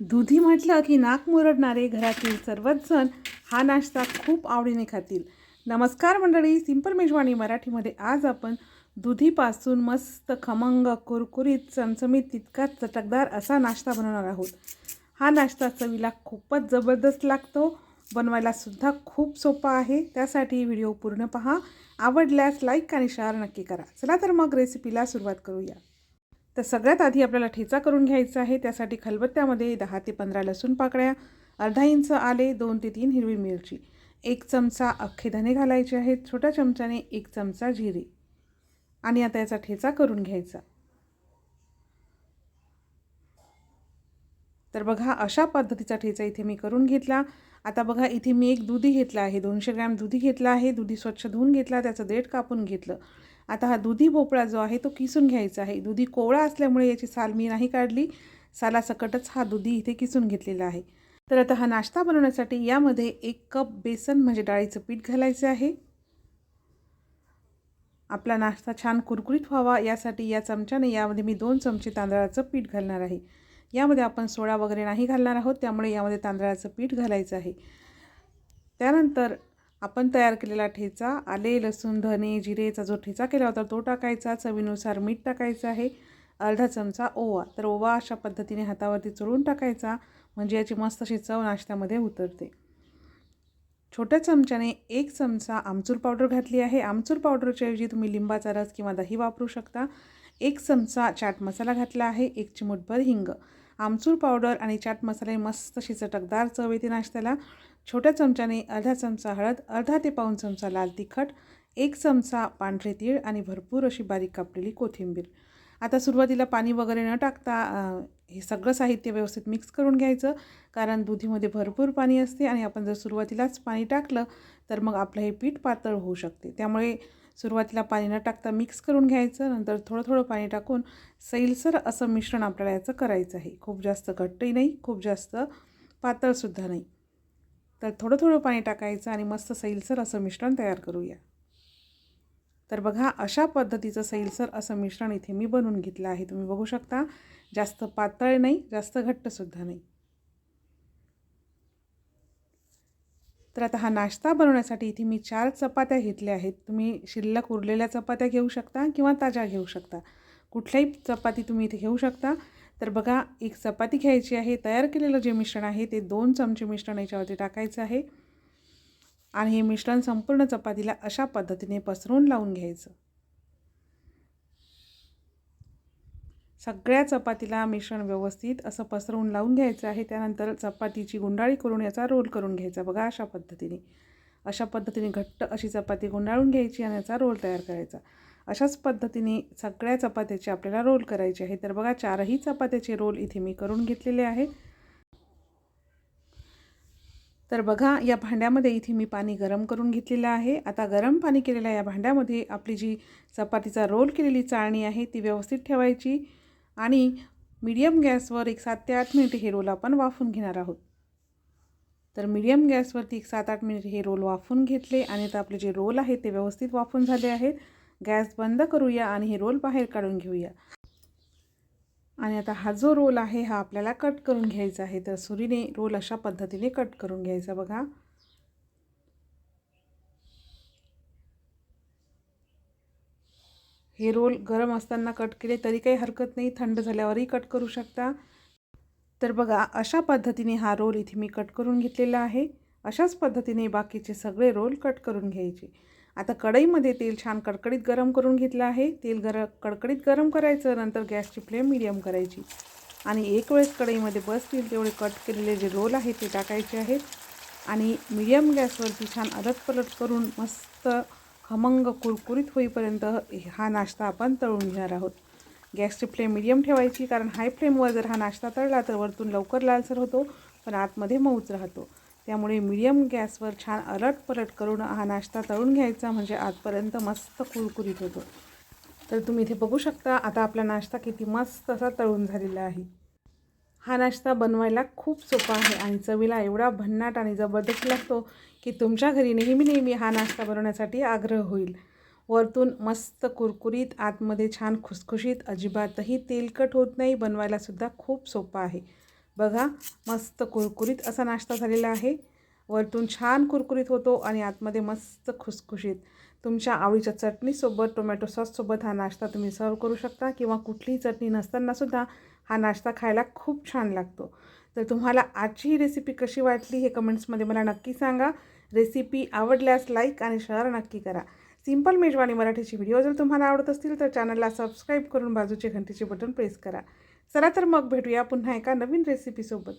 दुधी म्हटलं की नाक मुरडणारे घरातील सर्वच जण हा नाश्ता खूप आवडीने खातील. नमस्कार मंडळी सिंपल मेजवानी मराठीमध्ये आज आपण दुधीपासून मस्त खमंग कुरकुरीत चमचमीत तितकाच चटकदार असा नाश्ता बनवणार आहोत. हा नाश्ता चवीला खूपच जबरदस्त लागतो बनवायलासुद्धा खूप सोपा आहे. त्यासाठी व्हिडिओ पूर्ण पहा आवडल्यास लाईक आणि शेअर नक्की करा. चला तर मग रेसिपीला सुरुवात करूया. तर सगळ्यात आधी आपल्याला ठेचा करून घ्यायचा आहे. त्यासाठी खलबत्त्यामध्ये दहा ते पंधरा लसूण पाकळ्या अर्धा इंच आले दोन ते तीन हिरवी मिरची एक चमचा अख्खे धने घालायचे आहेत छोट्या चमच्याने एक चमचा जिरे. आणि आता याचा ठेचा करून घ्यायचा. तर बघा अशा पद्धतीचा ठेचा इथे मी करून घेतला. आता बघा इथे मी एक दुधी घेतला आहे. दोनशे ग्रॅम दुधी घेतला आहे. दुधी स्वच्छ धुवून घेतला. त्याचं देठ कापून घेतलं. आता हा दुधी भोपळा जो आहे तो किसून घ्यायचा आहे. दुधी कोवळा असल्यामुळे याची साल मी नाही काढली. सालासकटच हा दुधी इथे किसून घेतलेला आहे. तर आता हा नाश्ता बनवण्यासाठी यामध्ये एक कप बेसन म्हणजे डाळीचं पीठ घालायचं आहे. आपला नाश्ता छान कुरकुरीत व्हावा यासाठी या चमच्याने यामध्ये मी दोन चमचे तांदळाचं पीठ घालणार आहे. यामध्ये आपण सोडा वगैरे नाही घालणार आहोत त्यामुळे यामध्ये तांदळाचं पीठ घालायचं आहे. त्यानंतर आपण तयार केलेला ठेचा आले लसूण धने जिरेचा जो ठेचा केला होता तो टाकायचा. चवीनुसार मीठ टाकायचं आहे. अर्धा चमचा ओवा. तर ओवा अशा पद्धतीने हातावरती चोळून टाकायचा म्हणजे याची मस्त अशी चव नाश्त्यामध्ये उतरते. छोट्या चमच्याने एक चमचा आमचूर पावडर घातली आहे. आमचूर पावडरच्या ऐवजी तुम्ही लिंबाचा रस किंवा दही वापरू शकता. एक चमचा चाट मसाला घातला आहे. एक चिमूटभर हिंग. आमचूर पावडर आणि चाट मसाले मस्त अशी चटकदार चव येते नाश्त्याला. छोट्या चमच्याने अर्धा चमचा हळद अर्धा ते पाऊन चमचा लाल तिखट एक चमचा पांढरे तीळ आणि भरपूर अशी बारीक कापलेली कोथिंबीर. आता सुरुवातीला पाणी वगैरे न टाकता हे सगळं साहित्य व्यवस्थित मिक्स करून घ्यायचं. कारण दुधीमध्ये भरपूर पाणी असते आणि आपण जर सुरुवातीलाच पाणी टाकलं तर मग आपलं हे पीठ पातळ होऊ शकते. त्यामुळे सुरुवातीला पाणी न टाकता मिक्स करून घ्यायचं नंतर थोडं थोडं पाणी टाकून सैलसर असं मिश्रण आपल्याला याचं करायचं आहे. खूप जास्त घट्टही नाही खूप जास्त पातळसुद्धा नाही. तर थोडं थोडं पाणी टाकायचं आणि मस्त सैलसर असं मिश्रण तयार करूया. तर बघा अशा पद्धतीचं सैलसर असं मिश्रण इथे मी बनवून घेतलं आहे. तुम्ही बघू शकता जास्त पातळ नाही जास्त घट्टसुद्धा नाही. तर आता हा नाश्ता बनवण्यासाठी इथे मी चार चपात्या घेतल्या आहेत. तुम्ही शिल्लक उरलेल्या चपात्या घेऊ शकता किंवा ताज्या घेऊ शकता. कुठल्याही चपाती तुम्ही इथे घेऊ शकता. तर बघा एक चपाती घ्यायची आहे. तयार केलेलं जे मिश्रण आहे ते दोन चमचे मिश्रण याच्यावरती टाकायचं आहे. आणि हे मिश्रण संपूर्ण चपातीला अशा पद्धतीने पसरून लावून घ्यायचं. सगळ्या चपातीला मिश्रण व्यवस्थित असं पसरवून लावून घ्यायचं आहे. त्यानंतर चपातीची गुंडाळी करून याचा रोल करून घ्यायचा. बघा अशा पद्धतीने. अशा पद्धतीने घट्ट अशी चपाती गुंडाळून घ्यायची आणि याचा रोल तयार करायचा. अशाच पद्धतीने सगळ्या चपात्याचे आपल्याला रोल करायचे आहे. तर बघा चारही चपात्याचे रोल इथे मी करून घेतलेले आहेत तर बघा या भांड्यामध्ये इथे मी पाणी गरम करून घेतलेलं आहे. आता गरम पाणी केलेल्या या भांड्यामध्ये आपली जी चपातीचा रोल केलेली चाळणी आहे ती व्यवस्थित ठेवायची आणि मीडियम गॅसवर एक सात ते आठ मिनिट हे रोल आपण वाफून घेणार आहोत. तर मीडियम गॅसवरती एक सात आठ मिनिट हे रोल वाफून घेतले आणि आता आपले जे रोल आहेत ते व्यवस्थित वाफून झाले आहेत. गॅस बंद करूया आणि हे रोल बाहेर काढून घेऊया. आणि आता हा जो रोल आहे हा आपल्याला कट करून घ्यायचा आहे. तर सुरीने रोल अशा पद्धतीने कट करून घ्यायचा बघा. हे रोल गरम असताना कट केले तरी काही हरकत नाही थंड झाल्यावरही कट करू शकता. तर बघा अशा पद्धतीने हा रोल इथे मी कट करून घेतलेला आहे. अशाच पद्धतीने बाकीचे सगळे रोल कट करून घ्यायचे. आता कढईमध्ये तेल छान कडकडीत गरम करून घेतलं आहे. तेल गर कडकडीत गरम करायचं नंतर गॅसची फ्लेम मिडियम करायची. आणि एक वेळेस कढईमध्ये बसतील तेवढे कट केलेले जे रोल आहे ते टाकायचे आहेत. आणि मिडियम गॅसवरती छान अलट पलट करून मस्त खमंग कुरकुरीत होईपर्यंत हा नाश्ता आपण तळून घेणार आहोत. गॅसची फ्लेम मिडियम ठेवायची कारण हाय फ्लेमवर जर हा नाश्ता तळला तर वरतून लवकर लालसर होतो पण आतमध्ये मऊच राहतो. त्यामुळे मिडियम गॅसवर छान अलट पलट करून हा नाश्ता तळून घ्यायचा म्हणजे आजपर्यंत मस्त कुरकुरीत होतो. तर तुम्ही इथे बघू शकता आता आपला नाश्ता किती मस्त असा तळून झालेला आहे. हा नाश्ता बनवायला खूप सोपा आहे आणि चवीला एवढा भन्नाट आणि जबरदस्त लागतो की तुमच्या घरी नेहमी नेहमी हा नाश्ता बनवण्यासाठी आग्रह होईल. वरतून मस्त कुरकुरीत आतमध्ये छान खुसखुशीत अजिबातही तेलकट होत नाही बनवायलासुद्धा खूप सोपा आहे. बघा मस्त कुरकुरीत असा नाश्ता झालेला आहे. वरतून छान कुरकुरीत होतो आणि आतमध्ये मस्त खुसखुशीत. तुमच्या आवडीच्या चटणीसोबत टोमॅटो सॉससोबत हा नाश्ता तुम्ही सर्व करू शकता किंवा कुठलीही चटणी नसतानासुद्धा हा नाश्ता खायला खूप छान लागतो. तर तुम्हाला आजची ही रेसिपी कशी वाटली हे कमेंट्समध्ये मला नक्की सांगा. रेसिपी आवडल्यास लाईक आणि शेअर नक्की करा. सिंपल मेजवानी मराठीची व्हिडिओ जर तुम्हाला आवडत असतील तर चॅनलला सबस्क्राईब करून बाजूचे घंटीचे बटन प्रेस करा. चला तर मग भेटूया पुन्हा एका नवीन रेसिपीसोबत